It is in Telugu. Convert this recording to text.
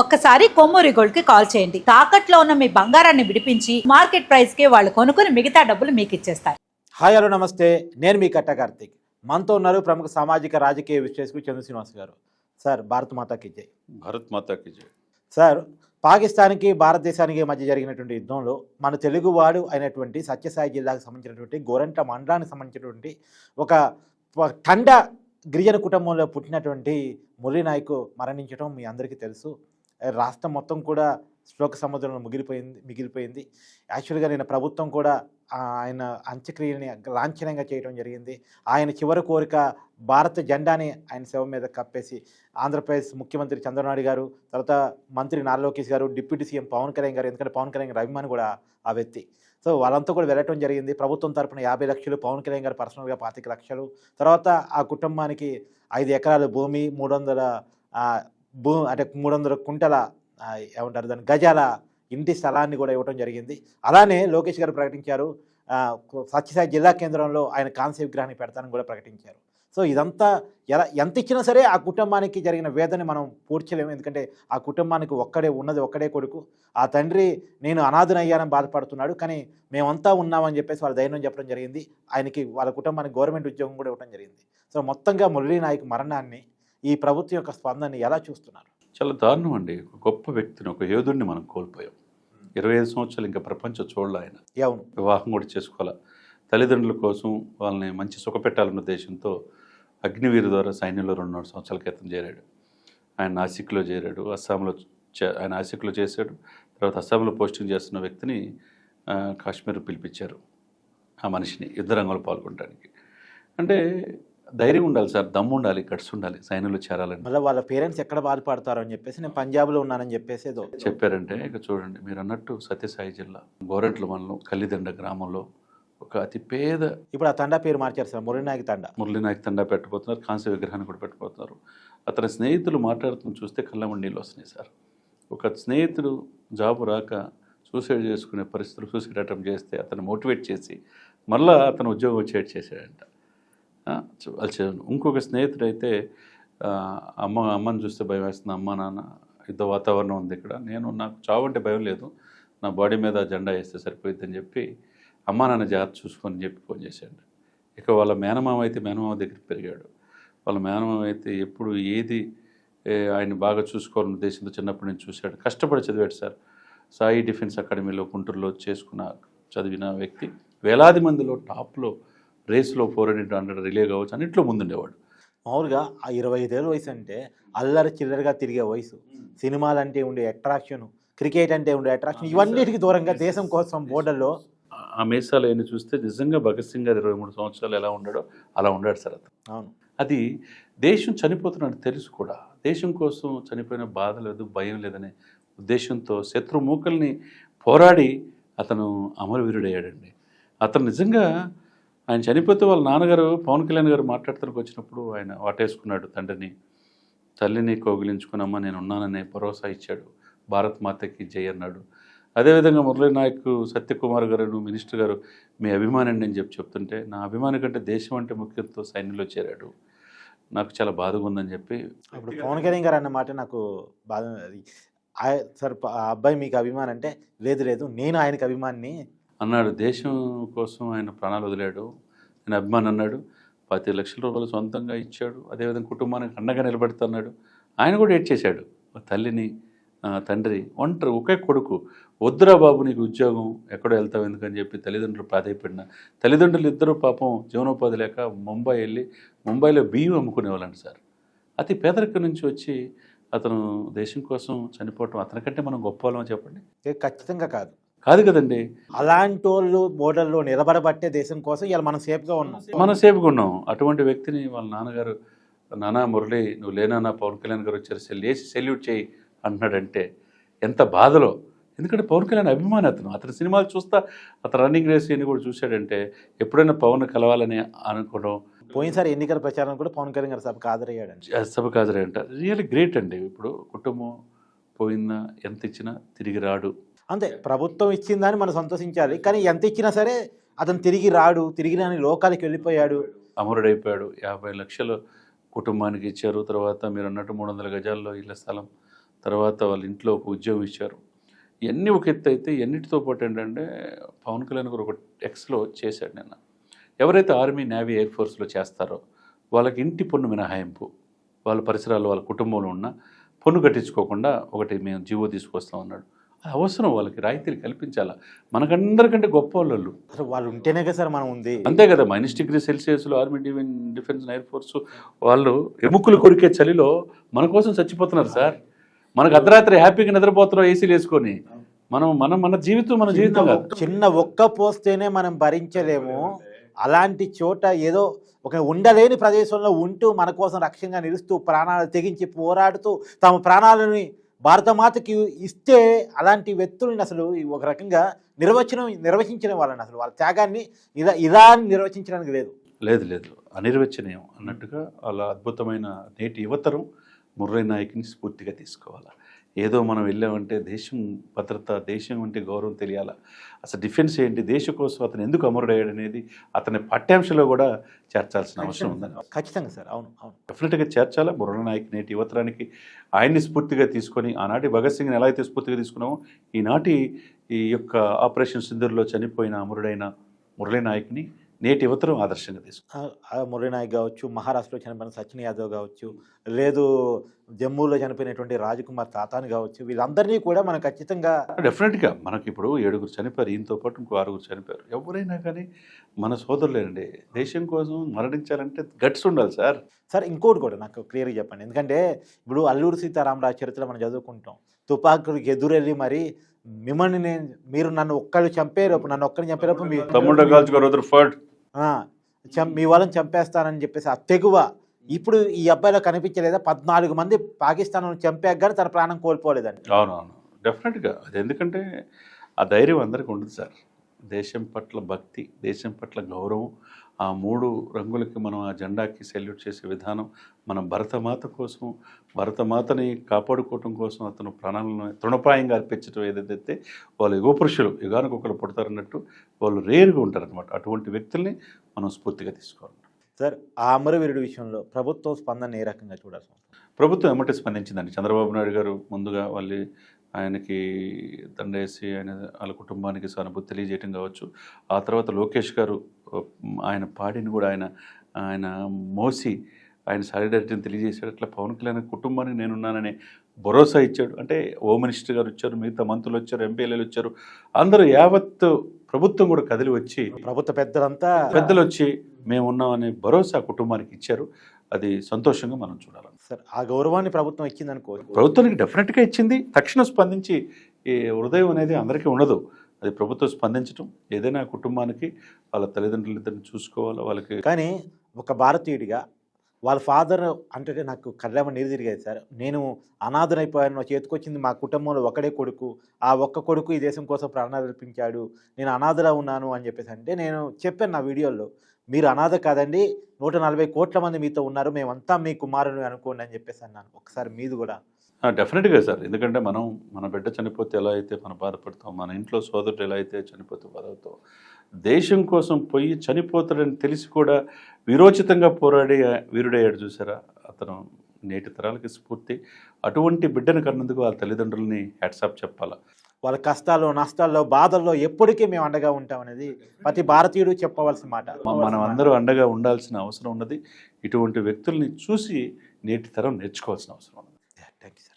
ఒక్కసారి కొమ్మూరి గోల్డ్కి కాల్ చేయండి. తాకట్లో ఉన్న మీ బంగారాన్ని విడిపించి మార్కెట్ ప్రైస్కి వాళ్ళు కొనుక్కుని మిగతా డబ్బులు మీకు ఇచ్చేస్తారు. హాయ్ హలో నమస్తే. నేను మీ కట్ట కార్తీక్. మనతో ఉన్నారు ప్రముఖ సామాజిక రాజకీయ విశ్లేషకులు చంద్ర శ్రీనివాస్ గారు. సార్ భారత్ మాతాకి జై. భారత్ మాతాకి జై. సార్ పాకిస్తాన్కి భారతదేశానికి మధ్య జరిగినటువంటి యుద్ధంలో మన తెలుగువాడు అయినటువంటి సత్యసాయి జిల్లాకు సంబంధించినటువంటి గోరంట మండలానికి సంబంధించినటువంటి ఒక ఒక తండ గిరిజన కుటుంబంలో పుట్టినటువంటి మురళీ నాయక్ మరణించడం మీ అందరికీ తెలుసు. రాష్ట్రం మొత్తం కూడా శ్లోక సముద్రంలో మిగిలిపోయింది మిగిలిపోయింది. యాక్చువల్గా నేను ప్రభుత్వం కూడా ఆయన అంత్యక్రియని లాంఛనంగా చేయడం జరిగింది. ఆయన చివరి కోరిక భారత జెండాని ఆయన శవం మీద కప్పేసి ఆంధ్రప్రదేశ్ ముఖ్యమంత్రి చంద్రబాబు గారు తర్వాత మంత్రి నారా లోకేష్ గారు డిప్యూటీ సీఎం పవన్ కళ్యాణ్ గారు ఎందుకంటే పవన్ కళ్యాణ్ అభిమాని కూడా ఆ వ్యక్తి. సో వాళ్ళంతా కూడా వెళ్ళటం జరిగింది. ప్రభుత్వం తరపున యాభై లక్షలు పవన్ కళ్యాణ్ గారు పర్సనల్గా పాతిక లక్షలు. తర్వాత ఆ కుటుంబానికి ఐదు ఎకరాల భూమి మూడు వందల భూ అంటే మూడు వందల కుంటల ఏమంటారు దాని గజాల ఇంటి స్థలాన్ని కూడా ఇవ్వడం జరిగింది. అలానే లోకేష్ గారు ప్రకటించారు. సత్యసాయి జిల్లా కేంద్రంలో ఆయన కాంస్య విగ్రహాన్ని పెడతానని కూడా ప్రకటించారు. సో ఇదంతా ఎలా ఎంత ఇచ్చినా సరే ఆ కుటుంబానికి జరిగిన వేదని మనం పూడ్చలేము. ఎందుకంటే ఆ కుటుంబానికి ఒక్కడే ఉన్నది ఒక్కడే కొడుకు. ఆ తండ్రి నేను అనాథనయ్యానని బాధపడుతున్నాడు. కానీ మేమంతా ఉన్నామని చెప్పేసి వాళ్ళ ధైర్యం చెప్పడం జరిగింది. ఆయనకి వాళ్ళ కుటుంబానికి గవర్నమెంట్ ఉద్యోగం కూడా ఇవ్వడం జరిగింది. సో మొత్తంగా మురళీ నాయక్ మరణాన్ని ఈ ప్రభుత్వం యొక్క స్పందనని ఎలా చూస్తున్నారు? చాలా దారుణం అండి. ఒక గొప్ప వ్యక్తిని ఒక యోధుడిని మనం కోల్పోయాం. ఇరవై ఐదు సంవత్సరాలు ఇంకా ప్రపంచం చూడలే ఆయన. అవును. వివాహం కూడా చేసుకోవాలా. తల్లిదండ్రుల కోసం వాళ్ళని మంచి సుఖపెట్టాలన్న ఉద్దేశంతో అగ్నివీరు ద్వారా సైన్యంలో రెండున్నర సంవత్సరాల క్రితం చేరాడు. ఆయన నాసిక్లో చేరాడు. అస్సాంలో చే- ఆయన నాసిక్లో చేశాడు. తర్వాత అస్సాంలో పోస్టింగ్ చేస్తున్న వ్యక్తిని కాశ్మీర్ పిలిపించారు. ఆ మనిషిని యుద్ధ రంగంలో పాల్గొనడానికి. అంటే ధైర్యం ఉండాలి సార్ దమ్ము ఉండాలి గట్స్ ఉండాలి సైన్యంలో చేరాలని. మళ్ళీ వాళ్ళ పేరెంట్స్ ఎక్కడ బాధపడతారో అని చెప్పేసి నేను పంజాబ్లో ఉన్నానని చెప్పేసి ఏదో చెప్పారంటే ఇక చూడండి మీరు అన్నట్టు సత్యసాయి జిల్లా గోరెంట్ల మండలం కల్లిదండ గ్రామంలో ఒక అతి పేద ఇప్పుడు ఆ తండా పేరు మార్చారు సార్ మురళీ నాయక్ తండా. మురళీనాయక్ తండా పెట్టబోతున్నారు కాంస్య విగ్రహాన్ని కూడా పెట్టబోతున్నారు. అతని స్నేహితులు మాట్లాడుతున్న చూస్తే కళ్ళమని నీళ్ళు వస్తున్నాయి సార్. ఒక స్నేహితుడు జాబ్ రాక సూసైడ్ చేసుకునే పరిస్థితులు సూసైడ్ అటెంప్ట్ చేస్తే అతను మోటివేట్ చేసి మళ్ళా అతను ఉద్యోగం వచ్చేట్ చేశాడంట. ఇంకొక స్నేహితుడు అయితే అమ్మ అమ్మని చూస్తే భయం వేస్తుంది. అమ్మ నాన్న యుద్ధ వాతావరణం ఉంది ఇక్కడ. నేను నాకు చావు అంటే భయం లేదు. నా బాడీ మీద జెండా వేస్తే సరిపోయిద్దని చెప్పి అమ్మ నాన్న జాగ్రత్త చూసుకొని చెప్పి ఫోన్ చేశాడు. ఇక వాళ్ళ మేనమామ అయితే మేనమామ దగ్గర పెరిగాడు. వాళ్ళ మేనమామ అయితే ఎప్పుడు ఏది ఆయన బాగా చూసుకోవాలని ఉద్దేశంతో చిన్నప్పటి నుంచి చూశాడు. కష్టపడి చదివాడు సార్. సాయి డిఫెన్స్ అకాడమీలో గుంటూరులో చేసుకున్న చదివిన వ్యక్తి. వేలాది మందిలో టాప్లో రేస్లో ఫోర్ హండ్రెడ్ హండ్రెడ్ రిలే కావచ్చు అన్నింటిలో ముందుండేవాడు. మామూలుగా ఆ ఇరవై ఐదేళ్ళ వయసు అంటే అల్లరి చిల్లరగా తిరిగే వయసు. సినిమాలు అంటే ఉండే అట్రాక్షన్ క్రికెట్ అంటే ఉండే అట్రాక్షన్ ఇవన్నిటికి దూరంగా దేశం కోసం బోర్డర్లో ఆ- మీసాలు అయినా చూస్తే నిజంగా భగత్ సింగ్ గారు ఇరవై మూడు సంవత్సరాలు ఎలా ఉన్నాడో అలా ఉన్నాడు సార్ అతను. అవును. అది దేశం చనిపోతున్నాడు తెలుసు కూడా. దేశం కోసం చనిపోయిన బాధ లేదు భయం లేదనే ఉద్దేశంతో శత్రుమూకల్ని పోరాడి అతను అమరవీరుడయ్యాడండి. అతను నిజంగా ఆయన చనిపోతే వాళ్ళ నాన్నగారు పవన్ కళ్యాణ్ గారు మాట్లాడతానికి వచ్చినప్పుడు ఆయన వాటేసుకున్నాడు తండ్రిని. తల్లిని కౌగిలించుకున్నమ్మ నేను ఉన్నాననే భరోసా ఇచ్చాడు. భారత్ మాతకి జై అన్నాడు. అదేవిధంగా మురళీ నాయక్ సత్యకుమార్ గారు మినిస్టర్ గారు మీ అభిమానండి అని చెప్పి చెప్తుంటే నా అభిమాని కంటే దేశం అంటే ముఖ్యంతో సైన్యంలో చేరాడు. నాకు చాలా బాధగా ఉందని చెప్పి అప్పుడు పవన్ కళ్యాణ్ గారు అన్న మాట నాకు బాధ ఆ- సార్ అబ్బాయి మీకు అభిమానం అంటే లేదు లేదు. నేను ఆయనకి అభిమాన్ని అన్నాడు దేశం కోసం ఆయన ప్రాణాలు వదిలాడు ఆయన అభిమాని అన్నాడు పది లక్షల రూపాయలు సొంతంగా ఇచ్చాడు అదేవిధంగా కుటుంబానికి అండగా నిలబెడుతున్నాడు ఆయన కూడా ఏడ్ చేశాడు. తల్లిని తండ్రి ఒంటరి ఒకే కొడుకు వద్దురా బాబు నీకు ఉద్యోగం ఎక్కడో వెళ్తావు ఎందుకని చెప్పి తల్లిదండ్రులు ప్రాధాయపడిన తల్లిదండ్రులు ఇద్దరు పాపం జీవనోపాధి లేక ముంబై వెళ్ళి ముంబైలో బియ్యం అమ్ముకునేవాళ్ళండి సార్. అతి పేదరికం నుంచి వచ్చి అతను దేశం కోసం చనిపోవటం అతనికంటే మనం గొప్ప వాళ్ళమని చెప్పండి? ఖచ్చితంగా కాదు. కాదు కదండి. అలాంటి వాళ్ళు బోర్డర్లో నిలబడబట్టే దేశం కోసం ఇలా మనం సేఫ్గా ఉన్నాం. మనం సేపుగా ఉన్నాం. అటువంటి వ్యక్తిని వాళ్ళ నాన్నగారు నానా మురళి నువ్వు లేనా పవన్ కళ్యాణ్ గారు వచ్చారు వేసి సెల్యూట్ చేయి అంటున్నాడంటే ఎంత బాధలో. ఎందుకంటే పవన్ కళ్యాణ్ అభిమాని అతను. అతని సినిమాలు చూస్తా అతను రన్నింగ్ రేస్ అని కూడా చూశాడంటే ఎప్పుడైనా పవన్ కలవాలని అనుకోవడం. పోయినసారి ఎన్నికల ప్రచారం కూడా పవన్ కళ్యాణ్ గారు సభకు హాజరయ్యాడండి సభకు హాజరంట రియల్లీ గ్రేట్ అండి. ఇప్పుడు కుటుంబం పోయిందా ఎంత ఇచ్చినా తిరిగి రాడు. అంతే. ప్రభుత్వం ఇచ్చిందని మనం సంతోషించాలి. కానీ ఎంత ఇచ్చినా సరే అతను తిరిగి రాడు తిరిగి రాని లోకాలకి వెళ్ళిపోయాడు. అమరుడైపోయాడు. యాభై లక్షలు కుటుంబానికి ఇచ్చారు. తర్వాత మీరు అన్నట్టు మూడు వందల గజాల్లో ఇళ్ళ స్థలం తర్వాత వాళ్ళ ఇంట్లో ఒక ఉద్యోగం ఇచ్చారు. ఇవన్నీ ఒక ఎత్తు అయితే ఎన్నిటితో పాటు ఏంటంటే పవన్ కళ్యాణ్ గారు ఒక ఎక్స్లో చేశాడు నిన్న. ఎవరైతే ఆర్మీ నేవీ ఎయిర్ ఫోర్స్లో చేస్తారో వాళ్ళకి ఇంటి పన్ను మినహాయింపు వాళ్ళ పరిసరాలు వాళ్ళ కుటుంబంలో ఉన్న పన్ను కట్టించుకోకుండా ఒకటి మేము జీవో తీసుకొస్తాం అన్నాడు అవసరం వాళ్ళకి రాయితీలు కల్పించాలా? మనకందరికంటే గొప్ప వాళ్ళు అసలు వాళ్ళు ఉంటేనే కదా సార్ మనం ఉంది. అంతే కదా minus degree సెల్సియస్లో army defence defence air force వాళ్ళు ఎముకలు కొరికే చలిలో మన కోసం చచ్చిపోతున్నారు సార్. మనకు అర్ధరాత్రి హ్యాపీగా నిద్రపోతున్నాం ఏసీలు వేసుకొని. మనం మనం మన జీవితం మన జీవితం కాదు. చిన్న ఒక్క పోస్తేనే మనం భరించలేము. అలాంటి చోట ఏదో ఒక ఉండలేని ప్రదేశంలో ఉంటూ మన కోసం రక్షణగా నిలుస్తూ ప్రాణాలు తెగించి పోరాడుతూ తమ ప్రాణాలని భారతమాతకి ఇస్తే అలాంటి వ్యక్తుల్ని అసలు ఒక రకంగా నిర్వచనం నిర్వచించిన వాళ్ళని అసలు వాళ్ళ త్యాగాన్ని ఇలా ఇలా అని నిర్వచించడానికి లేదు. లేదు లేదు. అనిర్వచనీయం. అన్నట్టుగా అలా అద్భుతమైన నేటి యువతరం ముర్రై నాయకుని స్ఫూర్తిగా తీసుకోవాలి? ఏదో మనం వెళ్ళామంటే దేశం భద్రత దేశం అంటే గౌరవం తెలియాలా? అసలు డిఫెన్స్ ఏంటి? దేశం కోసం అతను ఎందుకు అమరుడయ్యాడు అనేది అతని పాఠ్యాంశంలో కూడా చేర్చాల్సిన అవసరం ఉందని ఖచ్చితంగా సార్. అవును అవును. డెఫినెట్గా చేర్చాలా? మురళ నాయక్ నేటి యువతరానికి ఆయన్ని స్ఫూర్తిగా తీసుకొని ఆనాటి భగత్ సింగ్ని ఎలా అయితే స్ఫూర్తిగా తీసుకున్నామో ఈనాటి ఈ యొక్క ఆపరేషన్ సింధూర్లో చనిపోయిన అమరుడైన మురళీ నాయక్ని నేటి యువతరం ఆదర్శంగా ఆ మురళీ నాయక్ కావచ్చు మహారాష్ట్రలో చనిపోయిన సచిన్ యాదవ్ కావచ్చు లేదు జమ్మూలో చనిపోయినటువంటి రాజకుమార్ తాతాని కావచ్చు వీళ్ళందరినీ కూడా మనం ఖచ్చితంగా డెఫినెట్గా మనకి ఇప్పుడు ఏడుగురు చనిపోయారు ఈయనతో పాటు ఇంకో ఆరుగురు చనిపోయారు. ఎవరైనా కానీ మన సోదరులేనండి దేశం కోసం మరణించాలంటే గట్స్ ఉండాలి సార్. సార్ ఇంకోటి కూడా నాకు క్లియర్గా చెప్పండి. ఎందుకంటే ఇప్పుడు అల్లూరు సీతారామరాజు చరిత్ర మనం చదువుకుంటాం తుపాకులకు ఎదురెళ్ళి మరి మిమ్మల్ని నేను మీరు నన్ను ఒక్కళ్ళు చంపేరపు నన్ను ఒక్కరిని చంపేరపు మీ తమ్ముడు కాల్చుకోరు చం మీ వాళ్ళని చంపేస్తానని చెప్పేసి ఆ తెగువ ఇప్పుడు ఈ అబ్బాయిలో కనిపించలేదా? పద్నాలుగు మంది పాకిస్తాన్ చంపాక కానీ తన ప్రాణం కోల్పోలేదండి అవునవును. డెఫినెట్గా. అది ఎందుకంటే ఆ ధైర్యం అందరికీ ఉండదు సార్. దేశం పట్ల భక్తి దేశం పట్ల గౌరవం ఆ మూడు రంగులకి మనం ఆ జెండాకి సెల్యూట్ చేసే విధానం మన భరతమాత కోసం భరతమాతని కాపాడుకోవటం కోసం అతను ప్రాణాలను తృణపాయంగా అర్పించడం ఏదైతే వాళ్ళు యుగ పురుషులు యుగానికి ఒకరు పుడతారన్నట్టు వాళ్ళు రేరుగా ఉంటారనమాట అటువంటి వ్యక్తుల్ని మనం స్ఫూర్తిగా తీసుకోవాలి. సార్ ఆ అమరవీరుడి విషయంలో ప్రభుత్వం స్పందన ఏ రకంగా చూడాల్సి? ప్రభుత్వం ఎమ్మటి స్పందించిందండి. చంద్రబాబు నాయుడు గారు ముందుగా వాళ్ళు ఆయనకి దండేసి ఆయన వాళ్ళ కుటుంబానికి సానుభూతి తెలియజేయటం కావచ్చు. ఆ తర్వాత లోకేష్ గారు ఆయన పాడిని కూడా ఆయన ఆయన మోసి ఆయన సాలిడారిటీని తెలియజేశాడు. అట్లా పవన్ కళ్యాణ్ కుటుంబానికి నేనున్నాననే భరోసా ఇచ్చాడు. అంటే హోమ్ మినిస్టర్ గారు వచ్చారు మిగతా మంత్రులు వచ్చారు ఎంపీఎల్ఏలు వచ్చారు. అందరూ యావత్ ప్రభుత్వం కూడా కదిలి వచ్చి ప్రభుత్వ పెద్దలంతా పెద్దలు వచ్చి మేమున్నామనే భరోసా కుటుంబానికి ఇచ్చారు. అది సంతోషంగా మనం చూడాలి. సార్ ఆ గౌరవాన్ని ప్రభుత్వం ఇచ్చిందనుకో. ప్రభుత్వానికి డెఫినెట్గా ఇచ్చింది. తక్షణం స్పందించి ఈ హృదయం అనేది అందరికీ ఉండదు. అది ప్రభుత్వం స్పందించడం ఏదైనా కుటుంబానికి వాళ్ళ తల్లిదండ్రులు ఇద్దరిని చూసుకోవాలి వాళ్ళకి కానీ ఒక భారతీయుడిగా వాళ్ళ ఫాదర్ అంటే నాకు కళ్ళమ నీరు తిరిగేది సార్. నేను అనాథనైపోయాను. నా చేతికొచ్చింది మా కుటుంబంలో ఒకడే కొడుకు. ఆ ఒక్క కొడుకు ఈ దేశం కోసం ప్రాణాలు అర్పించాడు. నేను అనాథలా ఉన్నాను అని చెప్పేసి అంటే నేను చెప్పాను నా వీడియోలో. మీరు అనాథ కాదండి నూట నలభై కోట్ల మంది మీతో ఉన్నారు మేమంతా మీ కుమారుని అనుకోండి అని చెప్పేసి అన్నాను. ఒకసారి మీది కూడా. డెఫినెట్గా సార్. ఎందుకంటే మనం మన బిడ్డ చనిపోతే ఎలా అయితే మనం బాధపడతాం మన ఇంట్లో సోదరుడు ఎలా అయితే చనిపోతే బాధపడతాం దేశం కోసం పోయి చనిపోతాడని తెలిసి కూడా విరోచితంగా పోరాడి వీరుడయ్యాడు చూసారా? అతను నేటి తరాలకి స్ఫూర్తి. అటువంటి బిడ్డను కన్నందుకు వాళ్ళ తల్లిదండ్రులని హ్యాట్సాప్ చెప్పాలా? వాళ్ళ కష్టాల్లో నష్టాల్లో బాధల్లో ఎప్పటికీ మేము అండగా ఉంటాం అనేది ప్రతి భారతీయుడు చెప్పవలసిన మాట. మనం అందరూ అండగా ఉండాల్సిన అవసరం ఉన్నది. ఇటువంటి వ్యక్తుల్ని చూసి నేటి తరం నేర్చుకోవాల్సిన అవసరం ఉన్నది. Thank you